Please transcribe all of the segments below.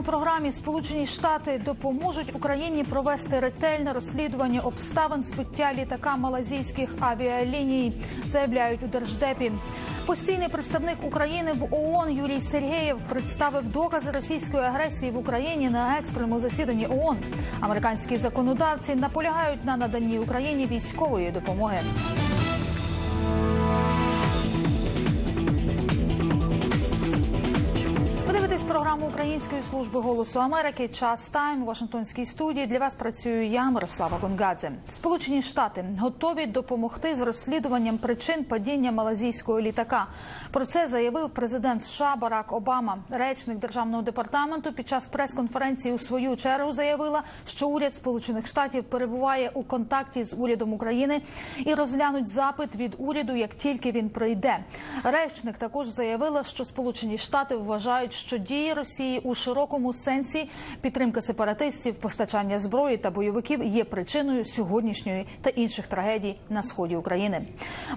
у програмі Сполучені Штати допоможуть Україні провести ретельне розслідування обставин збиття літака малазійських авіаліній, заявляють у держдепі. Постійний представник України в ООН Юрій Сергєєв представив докази російської агресії в Україні на екстреному засіданні ООН. Американські законодавці наполягають на наданні Україні військової допомоги. Програму Української служби голосу Америки. Час тайм у Вашингтонській студії. Для вас працюю я, Мирослава Гонгадзе. Сполучені Штати готові допомогти з розслідуванням причин падіння малазійського літака. Про це заявив президент США Барак Обама. Речник державного департаменту під час прес-конференції у свою чергу заявила, що уряд Сполучених Штатів перебуває у контакті з урядом України і розглянуть запит від уряду, як тільки він прийде. Речник також заявила, що Сполучені Штати вважають, що дії Росії у широкому сенсі підтримка сепаратистів, постачання зброї та бойовиків є причиною сьогоднішньої та інших трагедій на сході України.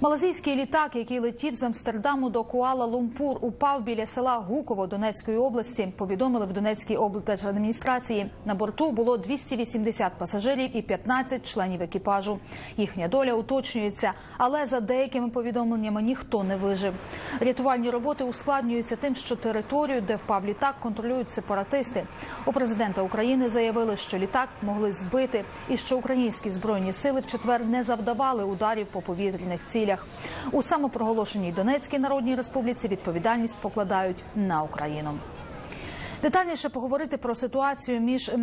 Малазійський літак, який летів з Амстердаму до Куала-Лумпур, упав біля села Гуково Донецької області. Повідомили в Донецькій облдержадміністрації. На борту було 280 пасажирів і 15 членів екіпажу. Їхня доля уточнюється, але за деякими повідомленнями ніхто не вижив. Рятувальні роботи ускладнюються тим, що територію, де впав літак, контролюють сепаратисти. У президента України заявили, що літак могли збити, і що українські збройні сили в четвер не завдавали ударів по повітряних цілях. У самопроголошеній Донецькій Народній Республіці відповідальність покладають на Україну. Детальніше поговорити про ситуацію між е,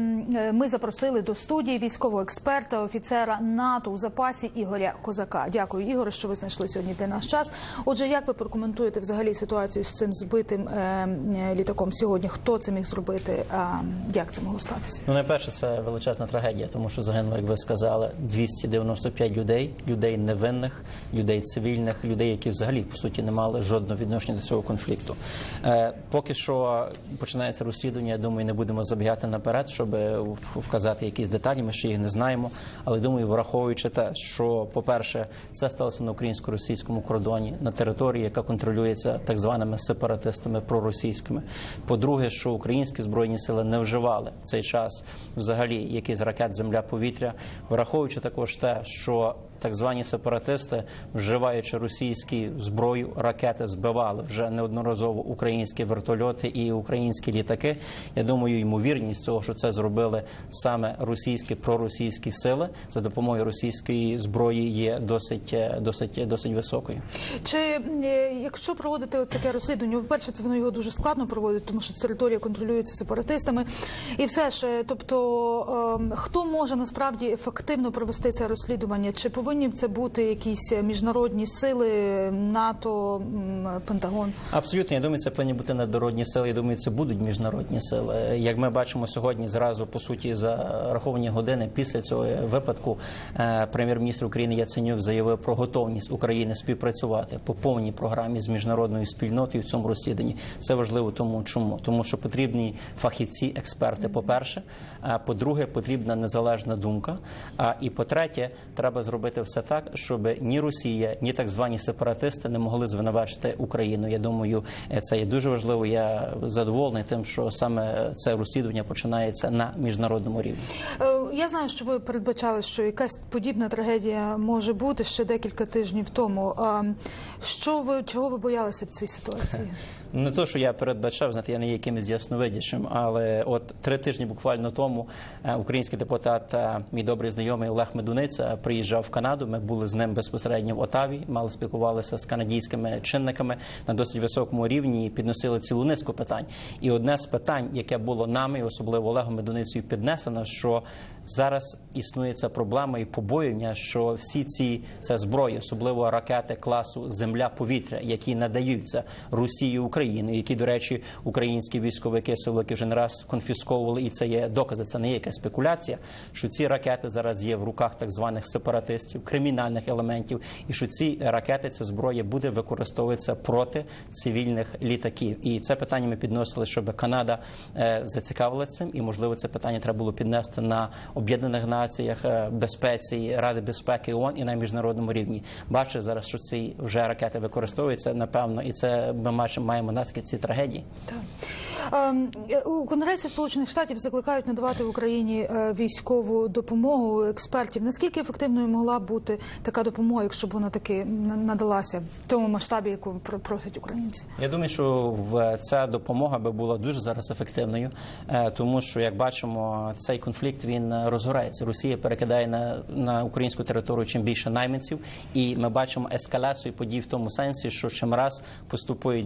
ми запросили до студії військового експерта, офіцера НАТО у запасі Ігоря Козака. Дякую, Ігоре, що ви знайшли сьогодні для наш час. Отже, як ви прокоментуєте взагалі ситуацію з цим збитим е, е, літаком сьогодні? Хто це міг зробити? А як це могло статися? Ну, найперше, це величезна трагедія, тому що загинуло, як ви сказали, 295 людей, людей невинних, людей цивільних, людей, які взагалі по суті не мали жодного відношення до цього конфлікту. Поки що починається розслідування. Я думаю, не будемо забігати наперед, щоб вказати якісь деталі. Ми ще їх не знаємо. Але думаю, враховуючи те, що, по-перше, це сталося на українсько-російському кордоні на території, яка контролюється так званими сепаратистами проросійськими. По-друге, що українські збройні сили не вживали в цей час взагалі якийсь ракет земля-повітря, враховуючи також те, що так звані сепаратисти, вживаючи російську зброю, ракети збивали вже неодноразово українські вертольоти і українські літаки. Я думаю, ймовірність того, що це зробили саме російські проросійські сили за допомогою російської зброї, є досить досить досить високою. Чи е, якщо проводити таке розслідування, по перше, це воно його дуже складно проводити, тому що територія контролюється сепаратистами, і все ж, е, тобто е, хто може насправді ефективно провести це розслідування? Чи повинні це бути якісь міжнародні сили НАТО, Пентагон? Абсолютно, я думаю, це повинні бути наднародні сили. Я думаю, це будуть міжнародні сили. Як ми бачимо сьогодні, зразу по суті за раховані години після цього випадку, е, прем'єр-міністр України Яценюк заявив про готовність України співпрацювати по повній програмі з міжнародною спільнотою в цьому розслідуванні. Це важливо, тому чому тому, що потрібні фахівці, експерти. По перше, а по-друге, потрібна незалежна думка. А і по-третє, треба зробити все так, щоб ні Росія, ні так звані сепаратисти не могли звинувачити Україну. Я думаю, це є дуже важливо. Я задоволений тим, що саме це розслідування починається на міжнародному рівні. Е, Я знаю, що ви передбачали, що якась подібна трагедія може бути ще декілька тижнів тому. А Що ви чого ви боялися в цій ситуації? Не то, що я передбачав, знаєте, я не є якимось ясновидячим, але от три тижні буквально тому е, український депутат, е, мій добрий знайомий Олег Медуниця, приїжджав в Канаду. Ми були з ним безпосередньо в Отаві, мали спілкувалися з канадійськими чинниками на досить високому рівні і підносили цілу низку питань. І одне з питань, яке було нами, особливо Олегом Медуницею, піднесено, що зараз існує ця проблема і побоювання, що всі ці це зброї, особливо ракети класу Земля-повітря, які надаються Росії Україні, які, до речі, українські військовики силовики вже не раз конфісковували, і це є докази. Це не є якась спекуляція. Що ці ракети зараз є в руках так званих сепаратистів, кримінальних елементів, і що ці ракети, ця зброя буде використовуватися проти цивільних літаків. І це питання ми підносили, щоб Канада е, зацікавила цим, і можливо це питання треба було піднести на Об'єднаних Націях, е, безпеці, Ради безпеки ООН і на міжнародному рівні. Бачить зараз, що ці вже ракети використовуються, напевно, і це ми маємо- наслідки ці трагедії. Так. Ем, У Конгресі Сполучених Штатів закликають надавати Україні е, військову допомогу експертів. Наскільки ефективною могла бути така допомога, якщо б вона таки на- надалася в тому масштабі, яку про- просять українці? Я думаю, що ця допомога би була дуже зараз ефективною, е, тому що як бачимо, цей конфлікт він розгорається. Росія перекидає на, на українську територію чим більше найманців, і ми бачимо ескалацію подій в тому сенсі, що чим раз поступує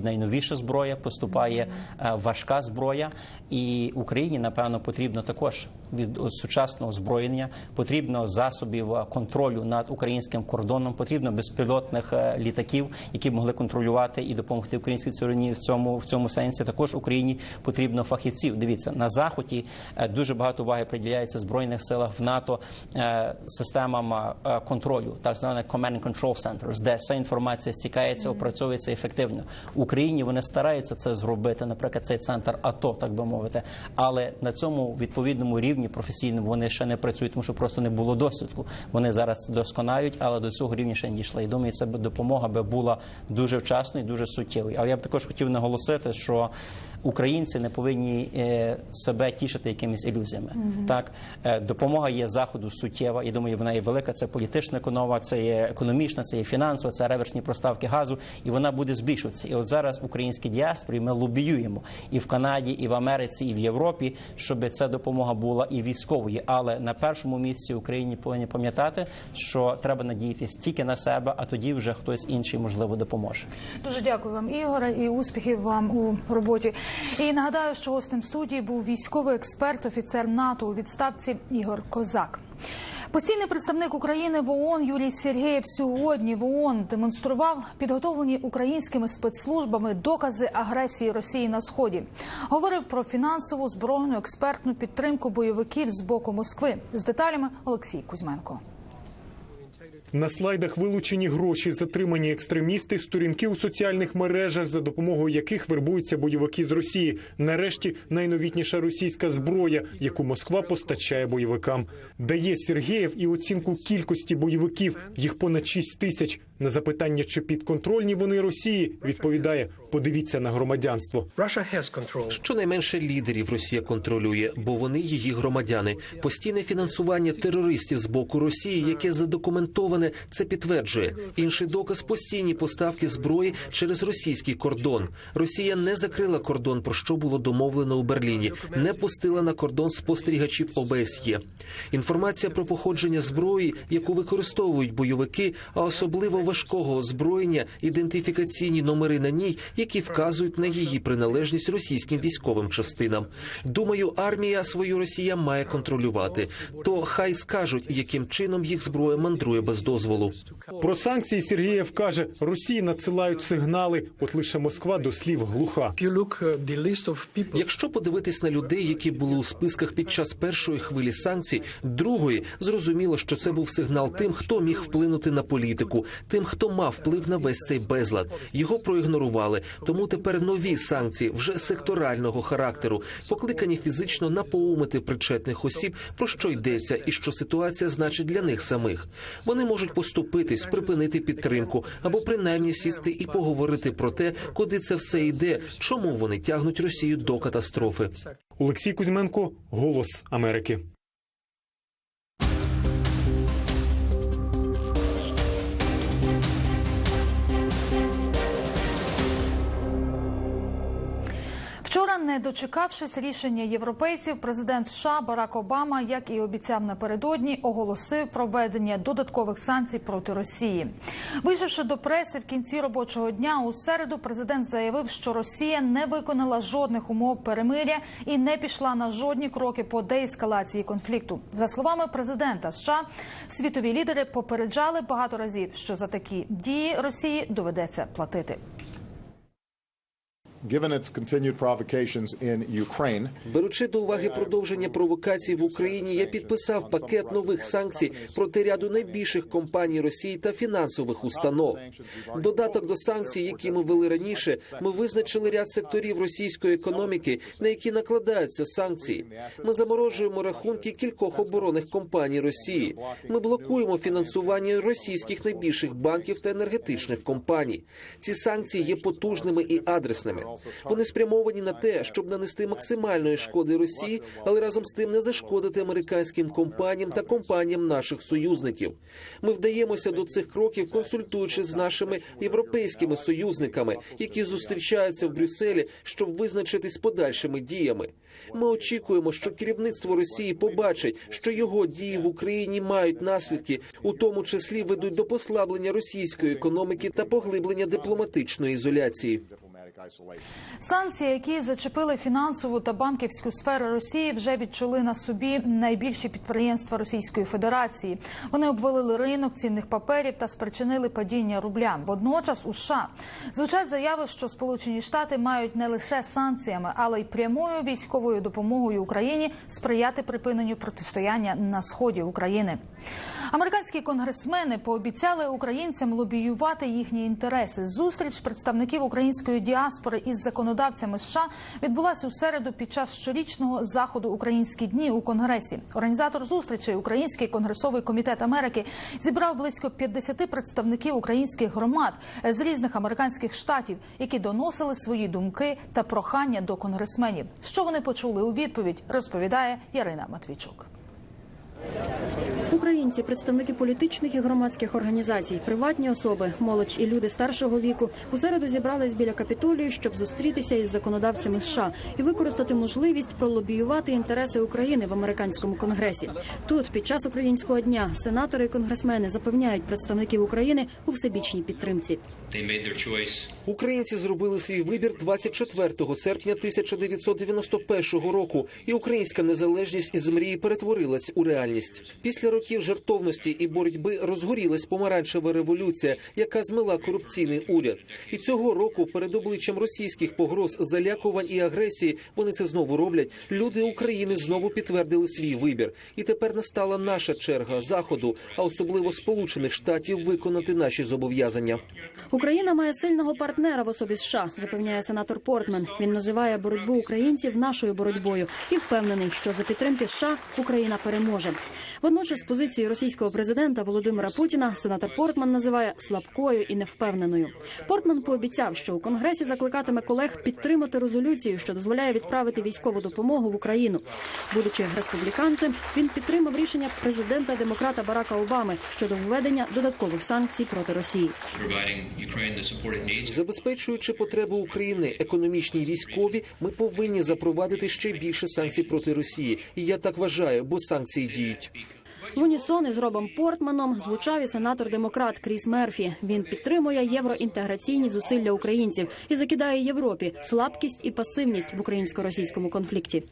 найновіша зброя, поступає е, важка зброя, і Україні напевно потрібно також від е, сучасного озброєння, потрібно засобів е, контролю над українським кордоном, потрібно безпілотних літаків, які б могли контролювати і допомогти українській стороні в цьому в цьому сенсі. Також Україні потрібно фахівців. Дивіться на заході дуже багато уваги приділяється збройних силах в НАТО системам контролю, так званих Command and Control Centers, де вся інформація стікається, опрацьовується ефективно. В Україні вони стараються це зробити, наприклад, цей центр АТО, так би мовити, але на цьому відповідному рівні професійному вони ще не працюють, тому що просто не було досвідку. Вони зараз досконають, але до цього рівня ще не дійшли. І думаю, це допомога би була дуже вчасною, дуже суттєвою. Але я б також хотів наголосити, що українці не повинні е, себе тішити якимись ілюзіями. Так, е, допомога є заходу суттєва. Я думаю, вона є велика. Це політична економа, це є економічна, це є фінансова, це реверсні проставки газу, і вона буде збільшуватися. І от зараз в українській діаспорі ми лобіюємо і в Канаді, і в Америці, і в Європі, щоб ця допомога була і військовою. Але на першому місці Україні повинні пам'ятати, що треба надіятися тільки на себе, а тоді вже хтось інший можливо допоможе. Дуже дякую вам, Ігоре, і успіхів вам у роботі. І нагадаю, що гостем студії був військовий експерт, офіцер НАТО у відставці Ігор Козак. Постійний представник України в ООН Юрій Сергєєв сьогодні в ООН демонстрував підготовлені українськими спецслужбами докази агресії Росії на сході. Говорив про фінансову збройну експертну підтримку бойовиків з боку Москви. З деталями Олексій Кузьменко. На слайдах вилучені гроші, затримані екстремісти, сторінки у соціальних мережах, за допомогою яких вербуються бойовики з Росії. Нарешті найновітніша російська зброя, яку Москва постачає бойовикам. Дає Сергеєв і оцінку кількості бойовиків. Їх понад 6 тисяч. На запитання, чи підконтрольні вони Росії, відповідає: подивіться на громадянство. Щонайменше лідерів Росія контролює, бо вони її громадяни. Постійне фінансування терористів з боку Росії, яке задокументоване, це підтверджує. Інший доказ постійні поставки зброї через російський кордон. Росія не закрила кордон, про що було домовлено у Берліні, не пустила на кордон спостерігачів ОБСЄ. Інформація про походження зброї, яку використовують бойовики, а особливо важкого озброєння, ідентифікаційні номери на ній, які вказують на її приналежність російським військовим частинам. Думаю, армія свою Росія має контролювати. То хай скажуть, яким чином їх зброя мандрує без дозволу. Про санкції Сергієв каже, Росії надсилають сигнали. От лише Москва до слів глуха. Uh, Якщо подивитись на людей, які були у списках під час першої хвилі санкцій, другої зрозуміло, що це був сигнал тим, хто міг вплинути на політику, тим, хто мав вплив на весь цей безлад. Його проігнорували. Тому тепер нові санкції вже секторального характеру, покликані фізично напоумити причетних осіб, про що йдеться, і що ситуація значить для них самих. Вони можуть поступитись, припинити підтримку або принаймні сісти і поговорити про те, куди це все йде, чому вони тягнуть Росію до катастрофи. Олексій Кузьменко, Голос Америки. Не дочекавшись рішення європейців, президент США Барак Обама, як і обіцяв напередодні, оголосив проведення додаткових санкцій проти Росії. Вийшовши до преси в кінці робочого дня, у середу президент заявив, що Росія не виконала жодних умов перемиря і не пішла на жодні кроки по деескалації конфлікту. За словами президента США, світові лідери попереджали багато разів, що за такі дії Росії доведеться платити. Беручи до уваги продовження провокацій в Україні, я підписав пакет нових санкцій проти ряду найбільших компаній Росії та фінансових установ. Додаток до санкцій, які ми вели раніше, ми визначили ряд секторів російської економіки, на які накладаються санкції. Ми заморожуємо рахунки кількох оборонних компаній Росії. Ми блокуємо фінансування російських найбільших банків та енергетичних компаній. Ці санкції є потужними і адресними. Вони спрямовані на те, щоб нанести максимальної шкоди Росії, але разом з тим не зашкодити американським компаніям та компаніям наших союзників. Ми вдаємося до цих кроків, консультуючись з нашими європейськими союзниками, які зустрічаються в Брюсселі, щоб визначитись подальшими діями. Ми очікуємо, що керівництво Росії побачить, що його дії в Україні мають наслідки, у тому числі ведуть до послаблення російської економіки та поглиблення дипломатичної ізоляції. Санкції, які зачепили фінансову та банківську сфери Росії, вже відчули на собі найбільші підприємства Російської Федерації. Вони обвалили ринок цінних паперів та спричинили падіння рубля. Водночас у США звучать заяви, що Сполучені Штати мають не лише санкціями, але й прямою військовою допомогою Україні сприяти припиненню протистояння на сході України. Американські конгресмени пообіцяли українцям лобіювати їхні інтереси. Зустріч представників української діаспори із законодавцями США відбулася у середу під час щорічного заходу Українські дні у Конгресі. Організатор зустрічі, Український конгресовий комітет Америки, зібрав близько 50 представників українських громад з різних американських штатів, які доносили свої думки та прохання до конгресменів. Що вони почули у відповідь, розповідає Ярина Матвійчук. Українці, представники політичних і громадських організацій, приватні особи, молодь і люди старшого віку у середу зібрались біля капітолію, щоб зустрітися із законодавцями США і використати можливість пролобіювати інтереси України в американському конгресі. Тут, під час українського дня, сенатори і конгресмени запевняють представників України у всебічній підтримці. Українці зробили свій вибір 24 серпня 1991 року, і українська незалежність із мрії перетворилась у реальність. Після років жертовності і боротьби розгорілась помаранчева революція, яка змила корупційний уряд. І цього року, перед обличчям російських погроз, залякувань і агресії, вони це знову роблять. Люди України знову підтвердили свій вибір. І тепер настала наша черга заходу, а особливо Сполучених Штатів, виконати наші зобов'язання. Україна має сильного партнера в особі США, запевняє сенатор Портман. Він називає боротьбу українців нашою боротьбою і впевнений, що за підтримки США Україна переможе. Водночас позицію російського президента Володимира Путіна сенатор Портман називає слабкою і невпевненою. Портман пообіцяв, що у конгресі закликатиме колег підтримати резолюцію, що дозволяє відправити військову допомогу в Україну. Будучи республіканцем, він підтримав рішення президента демократа Барака Обами щодо введення додаткових санкцій проти Росії. Забезпечуючи потреби України, економічні військові, ми повинні запровадити ще більше санкцій проти Росії. І я так вважаю, бо санкції діють. В унісон із Робом Портманом звучав і сенатор-демократ Кріс Мерфі. Він підтримує євроінтеграційні зусилля українців і закидає Європі слабкість і пасивність в українсько-російському конфлікті.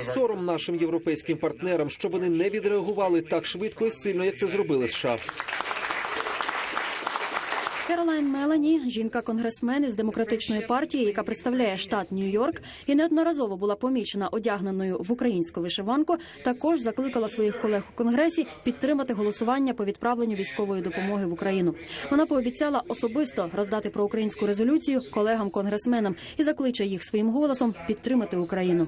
Сором нашим європейським партнерам, що вони не відреагували так швидко і сильно, як це зробили США. Керолайн Мелані, жінка-конгресмен із демократичної партії, яка представляє штат Нью-Йорк і неодноразово була помічена одягненою в українську вишиванку, також закликала своїх колег у конгресі підтримати голосування по відправленню військової допомоги в Україну. Вона пообіцяла особисто роздати проукраїнську резолюцію колегам-конгресменам і закличе їх своїм голосом підтримати Україну.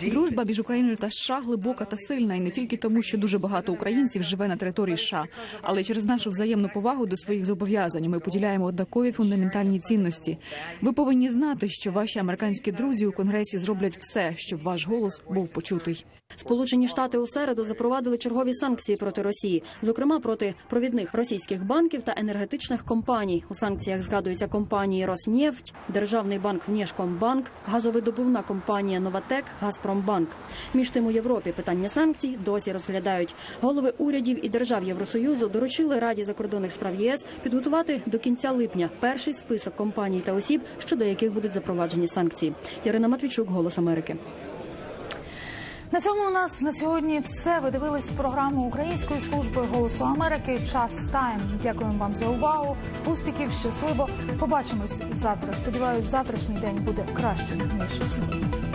Дружба між Україною та США глибока та сильна, і не тільки тому, що дуже багато українців живе на території США, але через нашу взаємну повагу до своїх зобов'язань. Ми поділяємо однакові фундаментальні цінності. Ви повинні знати, що ваші американські друзі у конгресі зроблять все, щоб ваш голос був почутий. Сполучені Штати у середу запровадили чергові санкції проти Росії, зокрема проти провідних російських банків та енергетичних компаній. У санкціях згадуються компанії Роснефть, Державний банк Внешкомбанк, газовидобувна компанія Новатек, Газпромбанк. Між тим у Європі питання санкцій досі розглядають. Голови урядів і держав Євросоюзу доручили Раді закордонних справ ЄС підготувати до кінця липня перший список компаній та осіб, щодо яких будуть запроваджені санкції. Ярина Матвійчук, Голос Америки. На цьому у нас на сьогодні все. Ви дивились програму Української служби голосу Америки. Час тайм. Дякуємо вам за увагу. Успіхів, щасливо. Побачимось завтра. Сподіваюсь, завтрашній день буде кращим ніж сьогодні.